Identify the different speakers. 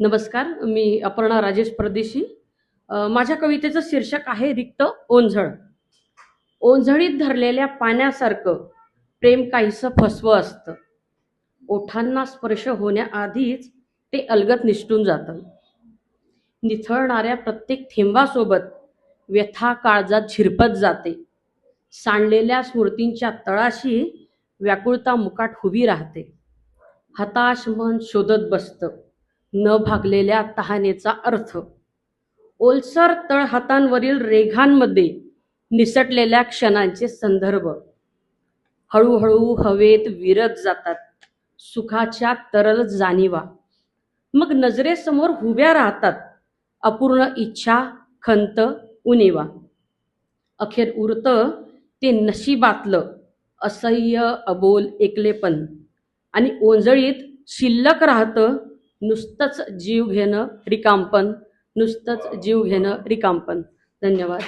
Speaker 1: नमस्कार मी अपर्णा राजेश परदेशी. माझ्या कवितेचं शीर्षक आहे रिक्त ओंझळ. ओंझळीत धरलेल्या पाण्यासारखं प्रेम काहीसं फसवं असतं. ओठांना स्पर्श होण्याआधीच ते अलगत निसटून जातं. निथळणाऱ्या प्रत्येक थेंबासोबत व्यथा काळजात झिरपत जाते. सांडलेल्या स्मृतींच्या तळाशी व्याकुळता मुकाट उभी राहते. हताश मन शोधत बसतं. न भागलेल्या तहानेचा अर्थ. ओलसर तळहातांवरील रेघांमध्ये निसटलेल्या क्षणांचे संदर्भ. हळूहळू हवेत विरत जातात. सुखाच्या तरल जाणीवा. मग नजरेसमोर हुब्या राहतात. अपूर्ण इच्छा खंत उणीवा. अखेर उरतं ते नशिबातलं असह्य अबोल एकलेपण. आणि ओंजळीत शिल्लक राहतं नुसतंच जीव घेणं रिकामपण नुसतंच जीव घेणं रिकामपण. धन्यवाद.